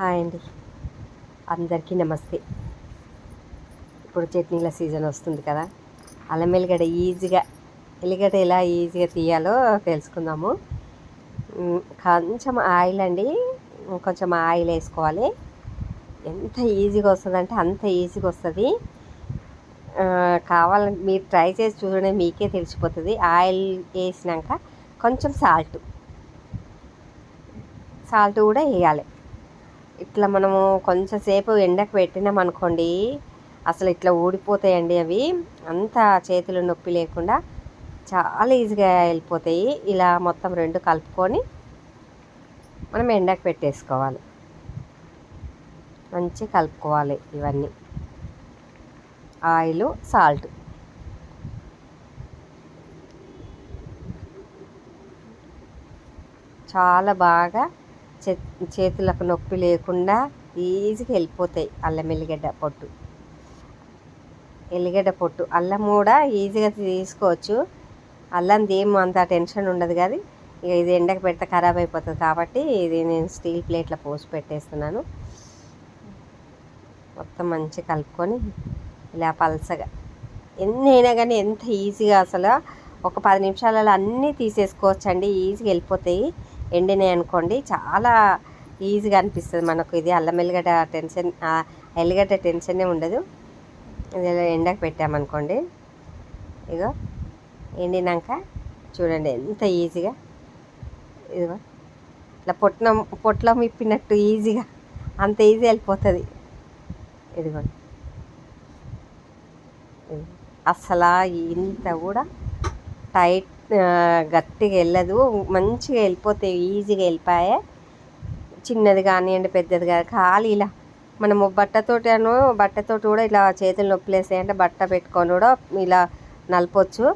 Hi అండి. అందరికీ నమస్తే. ఇప్పుడు చట్నీల సీజన్ వస్తుంది కదా. అల్లం ఎల్లిగడ్డ ఈజీగా ఎల్లిగడ్డ ఎలా ఈజీగా తీయాలో తెలుసుకుందాము. కొంచెం ఆయిల్ అండి. కొంచెం ఆయిల్ వేసుకోవాలి. ఎంత ఈజీగా వస్తుందంటే అంత ఈజీగా వస్తుంది. కావాలని కావాలంటే మీరు ట్రై చేసి చూడండి మీకే తెలిసిపోతుంది. ఆయిల్ వేసినాక కొంచెం సాల్ట్. సాల్ట్ కూడా వేయాలి. ఇట్లా మనము కొంచెంసేపు ఎండకు పెట్టినాం అనుకోండి అసలు ఇట్లా ఊడిపోతాయండి అవి. అంత చేతులు నొప్పి లేకుండా చాలా ఈజీగా వెళ్ళిపోతాయి. ఇలా మొత్తం రెండు కలుపుకొని మనం ఎండకు పెట్టేసుకోవాలి. మంచి కలుపుకోవాలి ఇవన్నీ. Oil salt. చాలా బాగా చేతులకు నొప్పి లేకుండా ఈజీగా వెళ్ళిపోతాయి అల్లం ఎల్లిగడ్డ పొట్టు. ఎల్లిగడ్డ పొట్టు. అల్లం కూడా ఈజీగా తీసుకోవచ్చు. అల్లం ఏం అంత టెన్షన్ ఉండదు కానీ ఇక ఇది ఎండకు పెడితే ఖరాబ్ అయిపోతుంది కాబట్టి ఇది నేను స్టీల్ ప్లేట్లో పోసి పెట్టేస్తున్నాను. మొత్తం మంచిగా కలుపుకొని ఇలా పలసగా. ఎన్ని అయినా కానీ ఎంత ఈజీగా అసలు ఒక పది నిమిషాలలో అన్నీ తీసేసుకోవచ్చండి. ఈజీగా వెళ్ళిపోతాయి. ఎండినాయి అనుకోండి చాలా ఈజీగా అనిపిస్తుంది మనకు. ఇది అల్లం ఎల్లిగడ్డ టెన్షన్ ఎల్లిగడ్డ టెన్షనే ఉండదు. ఇది ఎండకు పెట్టామనుకోండి ఇగో ఎండినాక చూడండి ఎంత ఈజీగా. ఇదిగో ఇట్లా పొట్లం పొట్లం ఇప్పినట్టు ఈజీగా అంత ఈజీ వెళ్ళిపోతుంది ఇదిగోండి అసలు ఇంత కూడా టైట్ గట్టిగా వెళ్ళదు. మంచిగా వెళ్ళిపోతాయి ఈజీగా వెళ్ళిపోయే. చిన్నది కానివ్వండి పెద్దది కాదు ఖాళీ ఇలా. మనము బట్టతోటను బట్టతోటి కూడా ఇలా చేతులు నొప్పులేసాయి అంటే బట్ట పెట్టుకొని కూడా ఇలా నలపొచ్చు.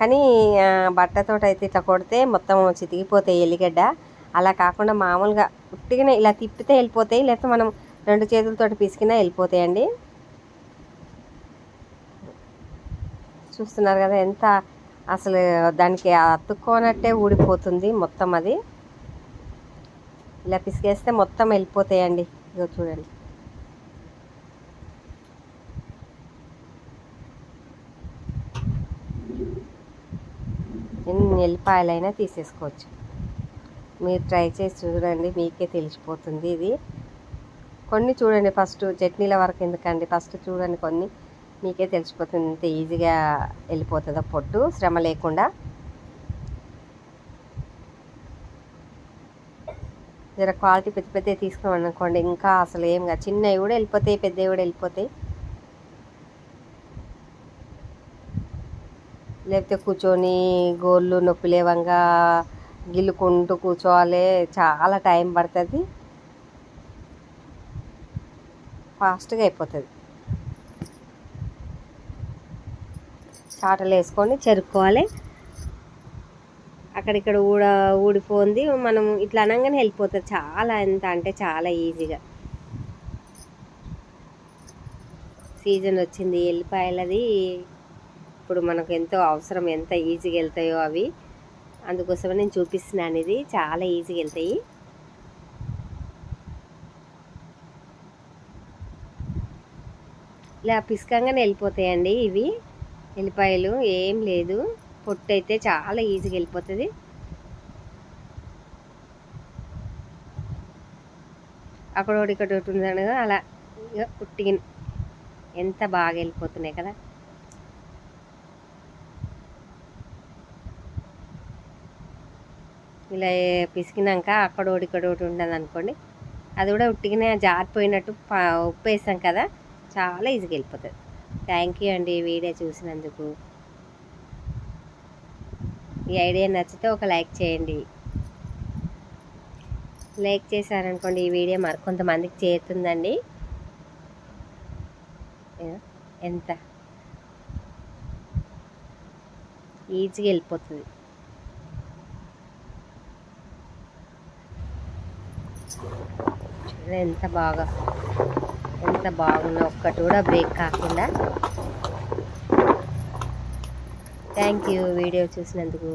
కానీ ఆ, బట్టతోటి అయితే ఇట్లా కొడితే మొత్తం చితికిపోతాయి ఎల్లిగడ్డ. అలా కాకుండా మామూలుగా ఉట్టిగానే ఇలా తిప్పితే వెళ్ళిపోతాయి లేకపోతే మనం రెండు చేతులతోటి పిసికినా వెళ్ళిపోతాయండి చూస్తున్నారు కదా ఎంత అసలు దానికి అతుక్కోనట్టే ఊడిపోతుంది మొత్తం అది. ఇలా పిసికేస్తే మొత్తం వెళ్ళిపోతాయండి. ఇగో చూడండి. ఎన్ని ఎల్లిపాయలైనా తీసేసుకోవచ్చు. మీరు ట్రై చేసి చూడండి మీకే తెలిసిపోతుంది ఇది. కొన్ని చూడండి ఫస్ట్ చట్నీల వరకు ఎందుకండి? ఫస్ట్ చూడండి కొన్ని. మీకే తెలిసిపోతుంది ఇంత ఈజీగా వెళ్ళిపోతుందో పొట్టు? శ్రమ లేకుండా? జర క్వాలిటీ పెద్ద పెద్దవి తీసుకున్నాం అనుకోండి ఇంకా అసలు ఏం కాదు. చిన్నవి కూడా వెళ్ళిపోతాయి పెద్దవి కూడా వెళ్ళిపోతాయి. లేకపోతే కూర్చొని గోళ్ళు నొప్పి లేవంగా గిల్లుకుంటూ కూర్చోవాలి. చాలా టైం పడుతుంది. ఫాస్ట్గా అయిపోతుంది. చాటలు వేసుకొని చెరుక్కోవాలి. అక్కడిక్కడ ఊడ ఊడిపోంది. మనం ఇట్లా అనగానే వెళ్ళిపోతుంది చాలా ఎంత అంటే చాలా ఈజీగా. సీజన్ వచ్చింది. ఎల్లిపాయలది ఇప్పుడు మనకు ఎంతో అవసరం ఎంత ఈజీగా వెళ్తాయో అవి. అందుకోసమే నేను చూపిస్తున్నాను ఇది. చాలా ఈజీగా వెళ్తాయి. ఇలా పిసుకంగానే వెళ్ళిపోతాయండి ఇవి. ఎల్లిపాయలు ఏం లేదు. పొట్టు అయితే చాలా ఈజీగా వెళ్ళిపోతుంది. అక్కడ ఒకటి ఇక్కడ ఒకటి ఉందని కదా అలా ఇక ఎంత బాగా వెళ్ళిపోతున్నాయి కదా. ఇలా పిసికినాక అక్కడ ఒకటి ఇక్కడ ఒకటి ఉండదు అనుకోండి అది కూడా ఉట్టిగానే జారిపోయినట్టు ప- ఉప్పు వేసాం కదా చాలా ఈజీగా వెళ్ళిపోతుంది. థ్యాంక్ యూ అండి ఈ వీడియో చూసినందుకు. ఈ ఐడియా నచ్చితే ఒక లైక్ చేయండి. లైక్ చేశారనుకోండి ఈ వీడియో మరి కొంతమందికి చేరుతుందండి. ఎంత? ఈజీగా వెళ్ళిపోతుంది. చూడండి ఎంత బాగా. ఎంత బాగుందో ఒక్కటి కూడా బ్రేక్ కాకుండా. థ్యాంక్ యూ వీడియో చూసినందుకు.